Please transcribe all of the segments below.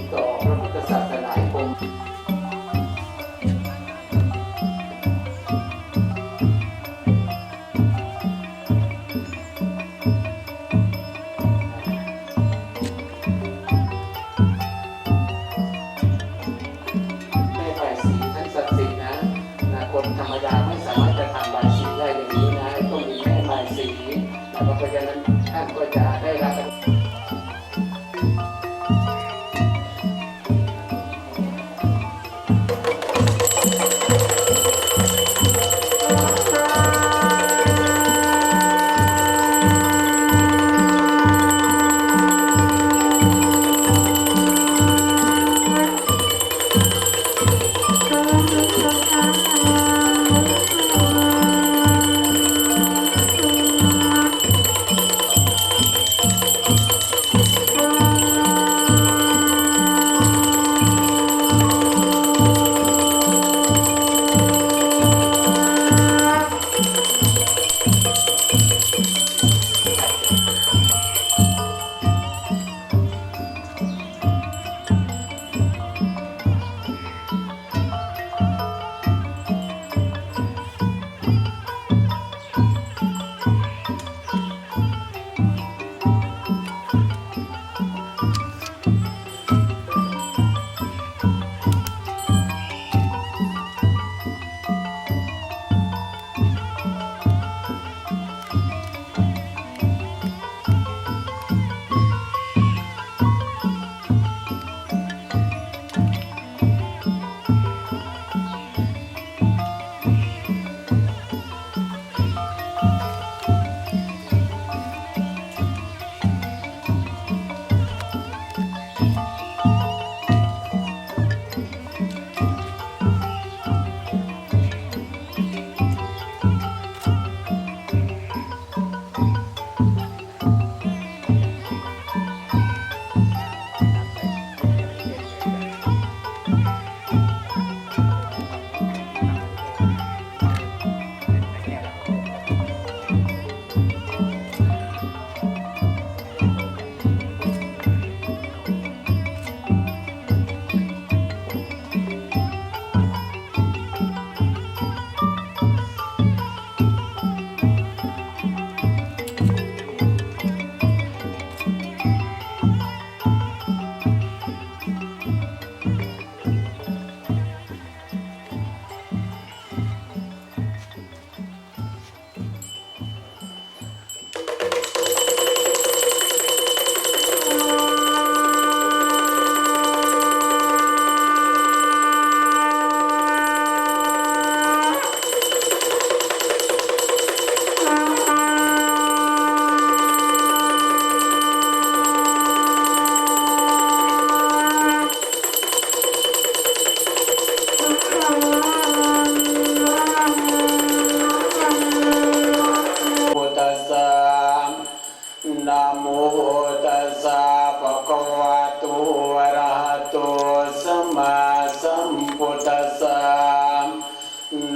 Oh,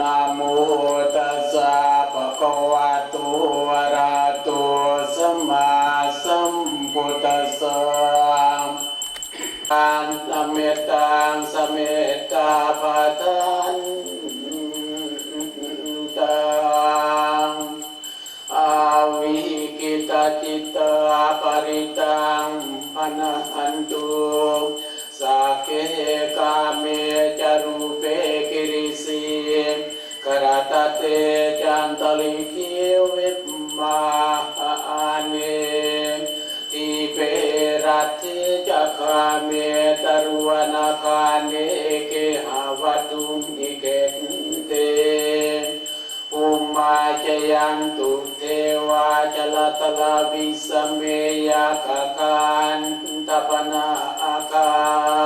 นะโมตัสสะภะคะวะโตอะระหะโตสัมมาสัมพุทธัสสะอันตเมตตังสเมตตาปะทันตังอาวิกิตาจิตาปริตังอนาหันตุสักเคกาเมจรูป กรตเตจันตลิกิวิปมาอาเนทิเปรัตถิจักาเมตรุวนาคาเนเกหาวตุนิเกเตอุมาจยันตุเทวาจลตลาวิสเมยาคาคานตปนาอาคา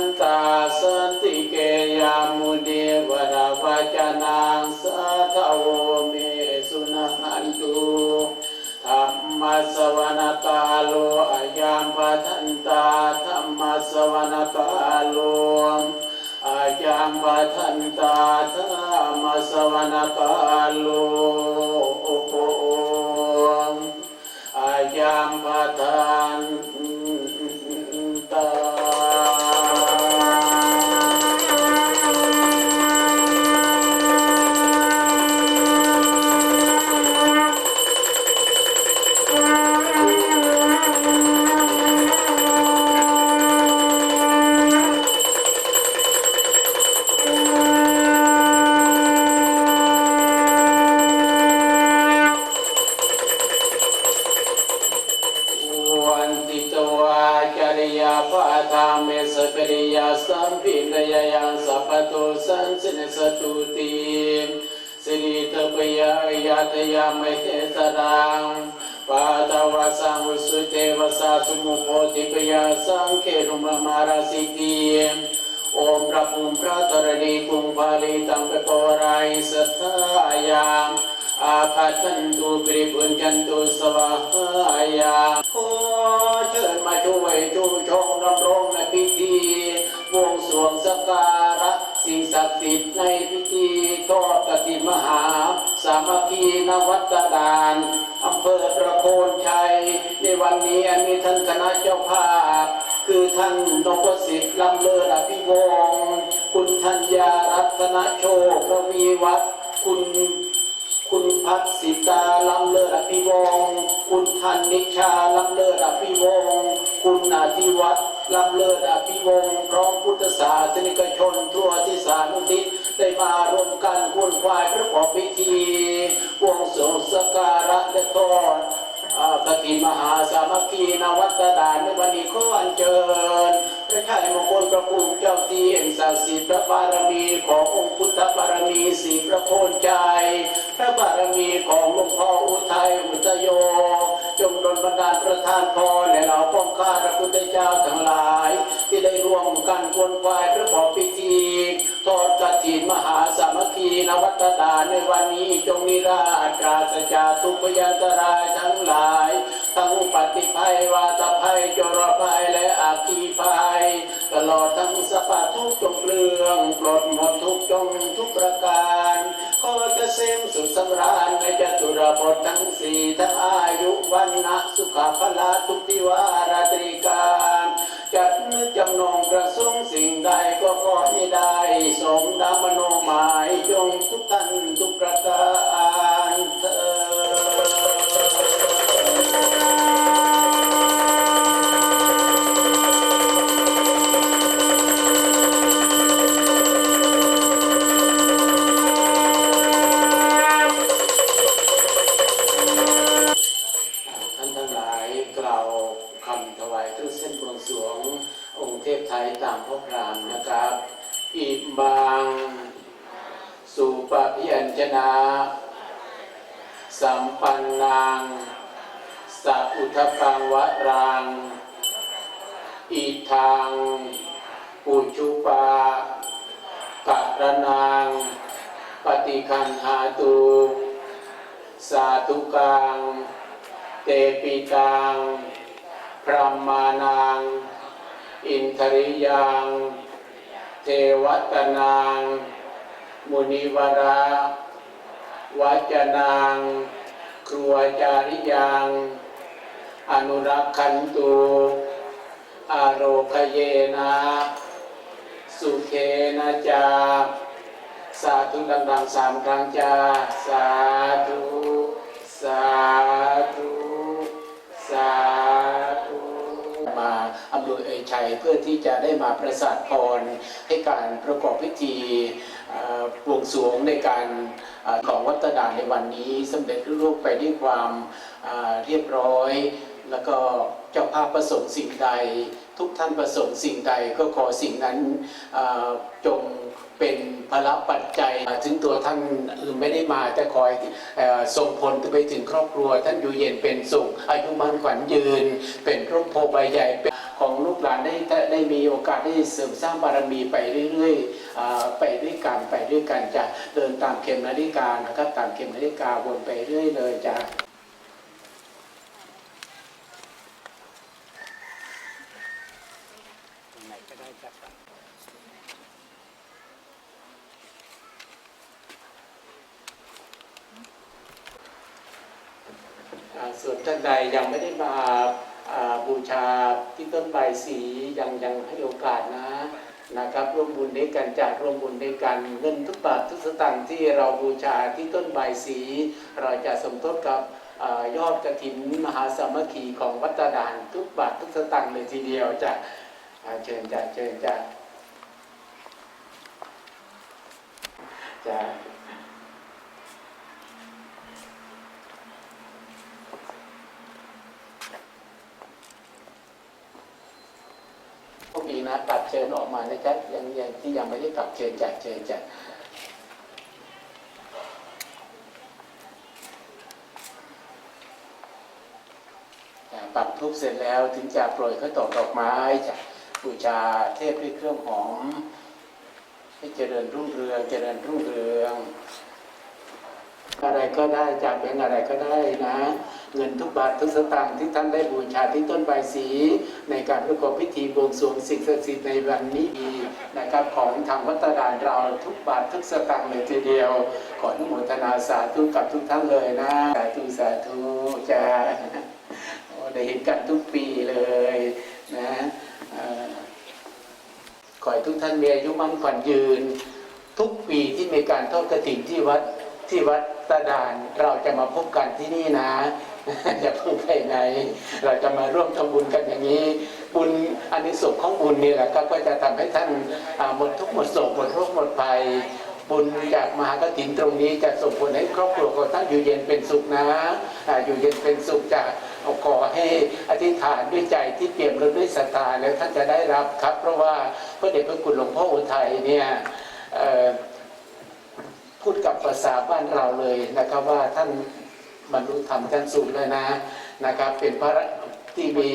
นตาสติเกยามุเดวรวัจนังสัทโวเมสุนันตุธรรมสวนาคาโลอายังปัทันตาธรรมสวนาคาโลอายังปัทันตาธรรมสวนาคาโลอายังปัทันตา ยะตยามเทสรังปาตวาสังวิสุเทวสาสุมุโพธิปยาสังเครุมมาราสิกีโอมพระภูมิพระธรณีกุงพาลีตังเปโปรายสัทธายามอาคาทันตุปริปุญจันตุสวาหายาขอเชิญมาช่วยชูชงดำรงในพิธีบวงสรวงสักการะสิ่งศักดิ์สิทธิ์ในพิธีทอดกฐินมหาามัคคีนวัตดานอำเภอประโคนชัย ในวันนี้อันมีท่านคณะเจ้าภาพ คือท่านนพสิทธิ์ลำเลิศอภิวงศ์คุณธัญญารัตนโชคระวีวัฒคุณคุณพัฒสิตาลำเลิศอภิวงศ์คุณธันนิชาลำเลิศอภิวงศ์คุณนาทิวัฒน์ลำเลิศอภิวงศ์พร้อมพุทธศาสนิกชนทั่วที่สานุทิศ ได้มารวมกันวุ่นวายประกอบพิธีบวงสรวงสักการะและทอดอ่ากฐิมหาสามัคคีนวัตดานในวันนี้ขออัญเชิญพระชายมงคลพระภูมิเจ้าที่แห่งศักดิ์สิทธิ์พระบารมีขององค์พุทธบารมีสีพระโคนใจ พระบารมีของหลวงพ่ออุทัยอุตโย จงดลบันดาลประทานพรและเราป้องข้าพระพุทธเจ้าทั้งหลาย ที่ได้ร่วมกันควนควายประกอบพิธี ทอดกฐินมหาสามัคคีนวัตดาในวันนี้จงนิราชปราศจากทุกพยันตรายทั้งหลายทั้งอุปัติภัยวาตภัยจรภัยและอาคีภัย ตลอดทั้งสปาทุกจงเรื่องปลดหมดทุกจงทุกประการขอจะเสมสุขสำราญในจตุรบททั้งสี่ทั้งอายุวันนะสุขภละทุกทิวาราตรีการจัดนึกจำนงประสงค์สิ่ง ใดก็ขอให้ได้สมดามโนหมายจงทุกท่านทุกประการ องค์เทพไทยตามพ่อพรามนะครับ อิบางสุปพิยัญชนะ สัมปันนางสัพุทปังวะรัง อิทางปุชุปากะระนาง ปฏิคันหาตุสาธุกัง เตปิตังพระมานัง อินทริยังเทวตนางมุนิวราวัจนางครัวจาริยังอนุรักขันตุอาโรคเยนะสุเคนะจา สาธุดังๆสามครั้งจา สาธุ เพื่อที่จะได้มาประสาทพรให้การประกอบพิธีบวงสรวงในการอของวัตดานในวันนี้สำเร็จรุ่งไปด้วยความเรียบร้อย แล้วก็เจ้าภาพประสงค์สิ่งใด ทุกท่านประสงค์สิ่งใดก็ขอสิ่งนั้นจงเป็นพละปัจจัย ถึงตัวท่านอื่นไม่ได้มาแต่คอยอส่งผลไปถึงครอบครัว ท่านอยู่เย็นเป็นสุข อายุมั่นขวัญยืน เป็นร่มโพใบใหญ่ของลูกหลานได้ได้มีโอกาสได้เสริมสร้างบารมีไปเรื่อยๆไปด้วยกันไปด้วยกันจะเดินตามเข็มนาฬิกานะครับตามเข็มนาฬิกาวนไปเรื่อยเลยจ้ะ ส่วนท่านใดยังไม่ได้มาบูชาที่ต้นใบสียังยังให้โอกาสนะนะครับร่วมบุญด้วยกันจากร่วมบุญด้วยกันเงินทุกบาททุกสตางค์ที่เราบูชาที่ต้นใบสี เราจะสมทบกับอยอดกระถินมหาสามัคคีของวัตาดานทุกบาททุกสตางค์เลยทีเดียวจะอ่าเชิญจ้ะเชิญจ้ะจ้ะ นออกมานะจ๊ะยังยังที่ยังไม่ได้กลับเชิญจัดเชิญจัดปรับทุบเสร็จแล้วถึงจะโปรยข้าวตอกดอกไม้จะบูชาเทพด้วยเครื่องหอม ให้เจริญรุ่งเรือง เจริญรุ่งเรือง อะไรก็ได้จากป็นอะไรก็ได้นะ เงินทุกบาททุกสตางค์ที่ท่านได้บูชาที่ต้นใบสี ในการประกอบพิธีบวงสรวงสิ่งศักดิ์สิทธิ์ในวันนี้นะครับของทางวัดตรานเราทุกบาททุกสตางค์เลยทีเดียว ขออนุโมทนาสาธุกับทุกท่านเลยนะสาธุสาธุจ้าได้เห็นกันทุกปีเลยนะอขอให้ทุกท่านมีอายุมั่นขวัญยืน ทุกปีที่มีการทอดกระถิ่นที่วัดที่วัดตาดานเราจะมาพบกันที่นี่นะ อย่าเพิ่งไปไหนเราจะมาร่วมทำบุญกันอย่างนี้ บุญอันนี้สงส์ของบุญนี่แหละครับก็จะทำให้ท่านหมดทุกข์หมดโศกหมดโรคหมดภัยบุญจากมหากฐินตรงนี้จะส่งผลให้ครอบครัวของท่านอยู่เย็นเป็นสุขนะอยู่เย็นเป็นสุขจะขอให้อธิษฐานด้วยใจที่เปี่ยมล้นด้วยศรัทธาแล้วท่านจะได้รับครับ เพราะว่าพระเดชพระคุณหลวงพ่ออุทัยเนี่ยพูดกับภาษาบ้านเราเลยนะครับว่าท่าน บรรลุธรรมชั้นสูงเลยนะนะครับเป็นพระที่มี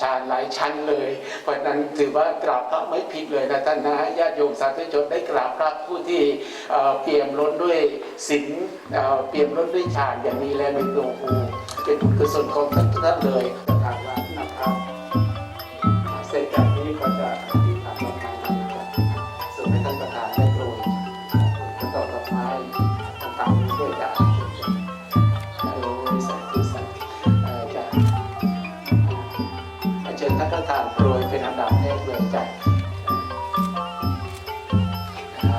ฌานหลายชั้นเลย เพราะนั้นถือว่ากราบพระไม่ผิดเลยนะท่านนะญาติโยมสาธุชนได้กราบพระผู้ที่เปี่ยมล้นด้วยศีลเเปี่ยมล้นด้วยฌานอย่างนี้แล้วในหลวงปู่เป็นบุญกุศลของท่านทุกท่านเลยถางวัดนะครับ ท่านประธานโปรยเป็นอันดับแรกเลยจากอ่า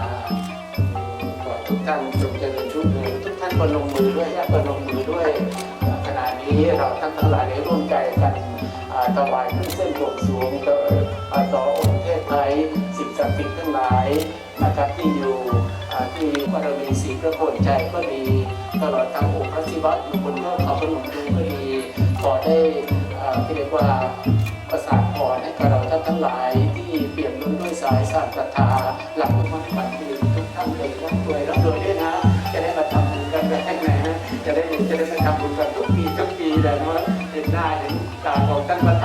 ขอทุกท่านจงเจริญรุ่งเรืองทุกท่านประนมมือด้วยญาติประนมมือด้วยขณะนี้เราทั้งทั้งหลายได้ร่วมใจกันอ่าถวายเครื่องเส้นบวงสรวงต่อองค์เทพไทยสิ่งศักดิ์สิทธิ์ทั้งหลายนะครับที่อยู่ที่บารมีสีพระโพธิใจก็ดีตลอดทางองค์พระศิวะอยู่บนยอดเขาพนมดูก็ดีขอได้ที่เรียกว่า ประสานพรให้กับเราท่านทั้งหลายที่เปี่ยมล้นด้วยสายสารศรัทธาหลักมั่นฝันดีทุกท่านเลยร่ำรวยร่ำรวยด้วยนะ จะได้มาทำบุญกันแรกนะจะได้จะได้มาทำบุญกันทุกปีทุกปีเลยนะเห็นหน้าเห็นตาของท่านประธ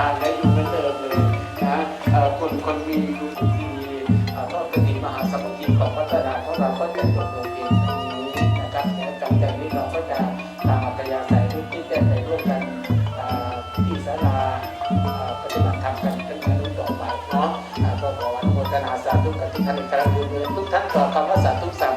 านาธุกับทุกท่านกครั้งหนึ่งทุกท่านต่อคำว่าสาธุสา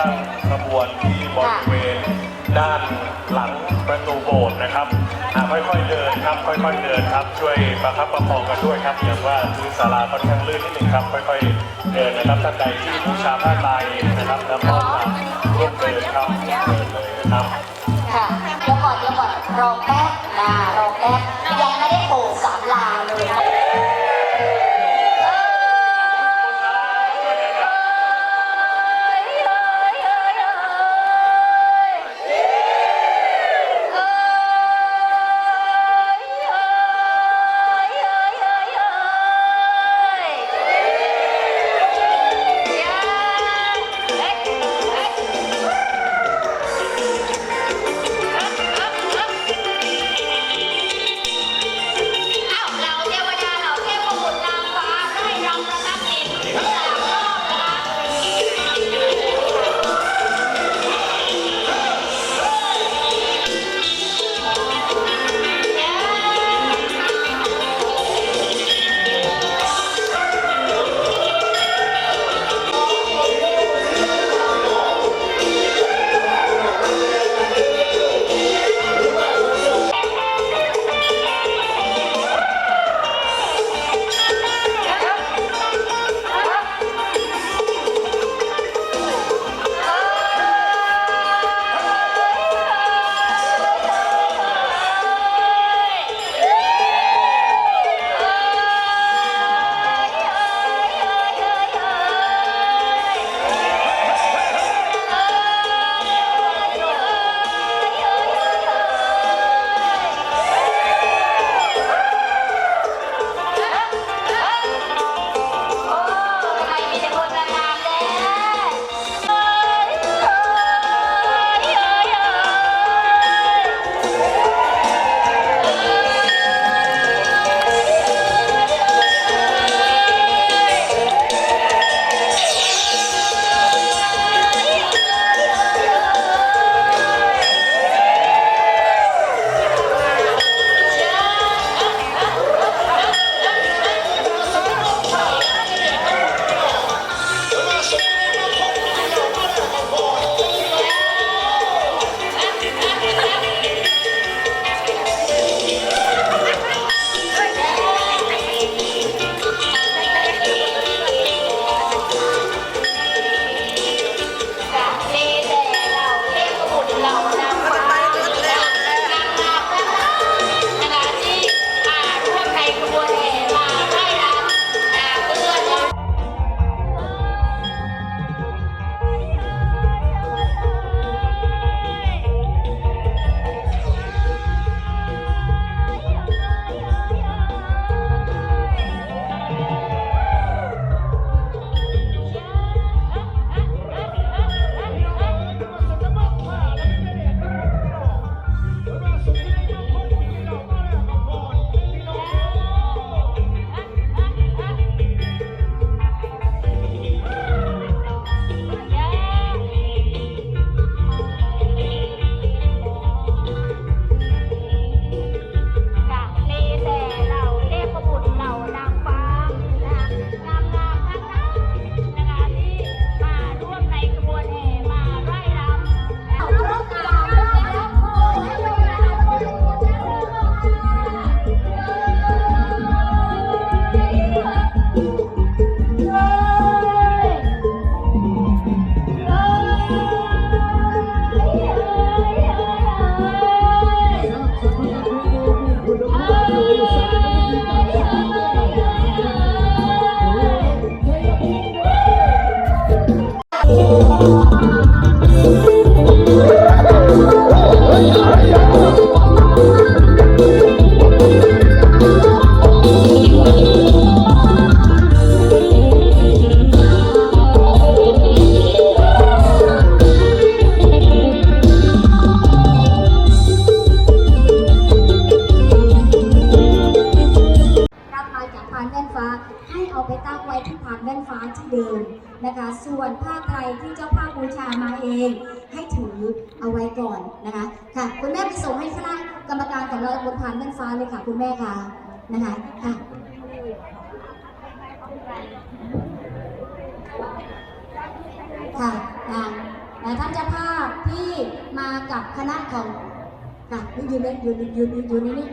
ตั้งขบวนที่บริเวณด้านหลังประตูโบสถ์นะครับค่อยๆเดินครับค่อยๆเดินครับช่วยประคับประคองกันด้วยครับอย่างว่าพื้นศาลาค่อนข้างลื่นนิดหนึ่งครับค่อยๆเดินนะครับท่านใดที่บูชาผ้าไายนะครับแล้วก็ร่วมเดินครับเดินเลยนครับ คุณแม่คะนะคะค่ะค่ะนะท่านเจ้าภาพที่มากับคณะของค่ะยืนเลยยืนยืนยืนยืนนี่นี่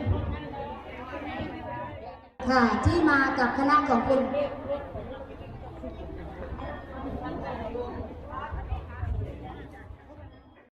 ค่ะที่มากับคณะของคุณ